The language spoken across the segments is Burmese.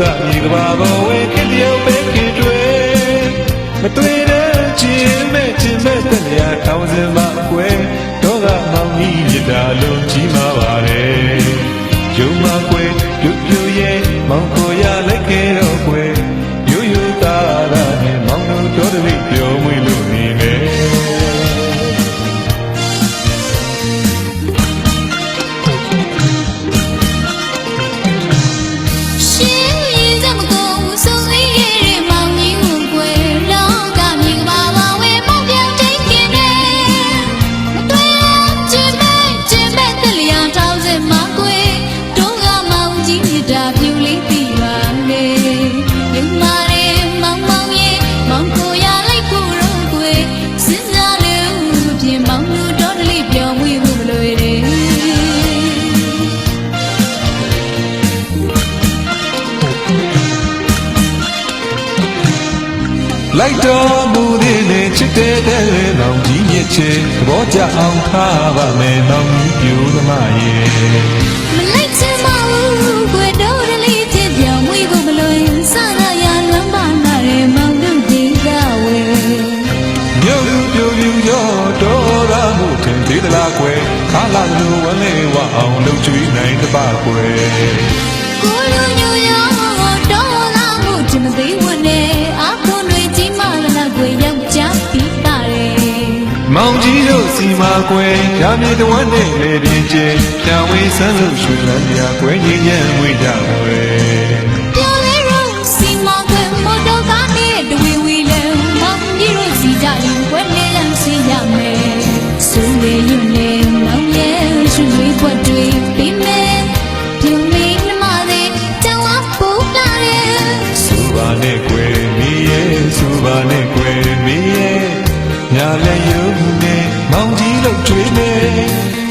ကမြေကဘာပေါ်ဝဲခင်တယောက်ပဲခင်တွေမတွေ့တဲ့ချင်းမဲ့ချင်းမဲ့တလျာထောင်စင်မှာကွယ်တော့ကမောင်ကြီးမြတ်တာလုံးကြီးမာပါတယ်ယုံမကွယ်ပြုတ်ပြုတ်ရဲ့မောင်ကိုရလိုက်ခဲ့တော့ကွယ်ယူ လိုက်တော်မူသည်နဲ့ချစ်တဲ့တဲ့မောင်ကြီးမြစ်ချေသဘောကျအောင်ထားပါမယ်မောင်ကြီးပြူသမားရဲ့မလိုက်ချင်ပါဘူးကွယ်တော်ရလေးချင်းပြောင်းမွေးဖို့မလွယ်စနာရလွမ်းပါလာတဲ့မောင်တို့ဒီကဝဲမြို့လူပြူပြူရောတော်ရမှုထင်သေးသလားကွယ်ခါလာလူဝမ်းလေးဝအောင်လှုပ်ချွေးနိုင်တပါကွယ်ကိုလူညိုရော ကြီးတို့စီမာကွယ်ရာမြေတဝန်းနဲ့လေပြင်းကျင်းပြန်ဝေးဆန်းလို့ရွှေလန်းရာကွယ်ငြိမ်းချမ်းဝေးကြကွယ်ပြောလေးရောစီမကွယ်မတော်ကားနဲ့တဝီဝီလဲမောင်ကြီးတို့စီကြရင်ကွယ်လေးလမ်းစီရမယ်စူရည်ရွနေမောင်ရဲ့ရွှေဝေးခွက်တွေပြီးမယ်ပြုံးမင်းနှမသေးတောင်းအပူလာတယ်စူပါနဲ့ကွယ်မီးရဲ့စူပါနဲ့ကွယ်မီးရဲ့ညာလည်းယုံနဲ့ မောင်ကြီးလို့ကျွေးနေ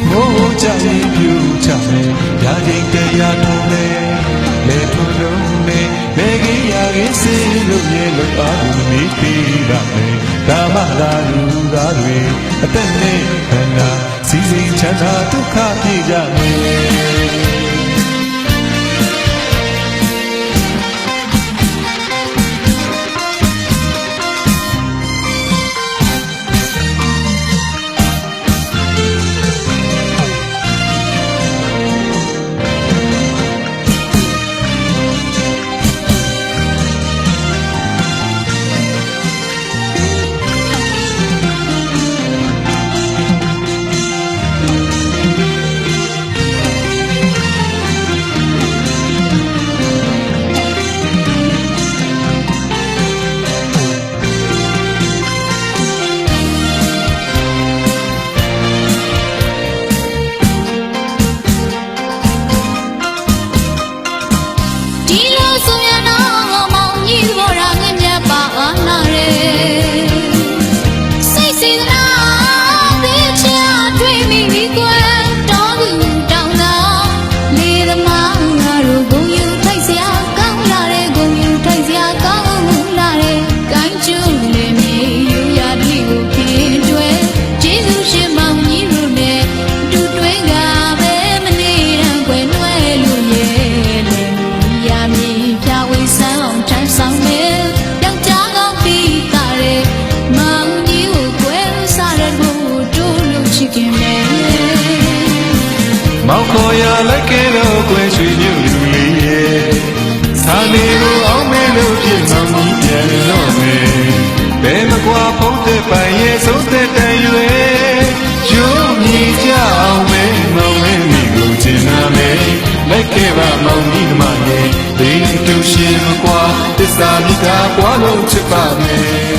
မိုးကြရင်ပြူချမယ်ရာချိန်တရားထုံးနေလေထုံးလုံးနေလေကြီးရာကြီးစေလို့ရေလို့အားလို့မီးပြီးပါမယ်ဒါမှသာလူသားတွေအသက်နဲ့ခန္ဓာစီစီချမ်းသာဒုက္ခပြေကြမယ် မယ်မောင်ခေါ်ရလိုက်ခဲ့တော့ကွယ်ရွှေမြို့လူလေးရဲ့သာနေကိုအောင်မဲလို့ဖြစ်မောင်ကြီးပြန်တော့မယ်ဘယ်မကွာဖုံးတဲ့ပိုင်ရဲ့သုံးတဲ့တန်ရွယ်ရုံးမြည်ကြအောင်မဲမောင်မဲမိကိုကျင်နာမယ်လိုက်ခဲ့ပါမောင်ကြီးကမရဲ့ဒီတူရှင်မကွာတစ္ဆာမိတာကွာလို့ချစ်ပါမယ်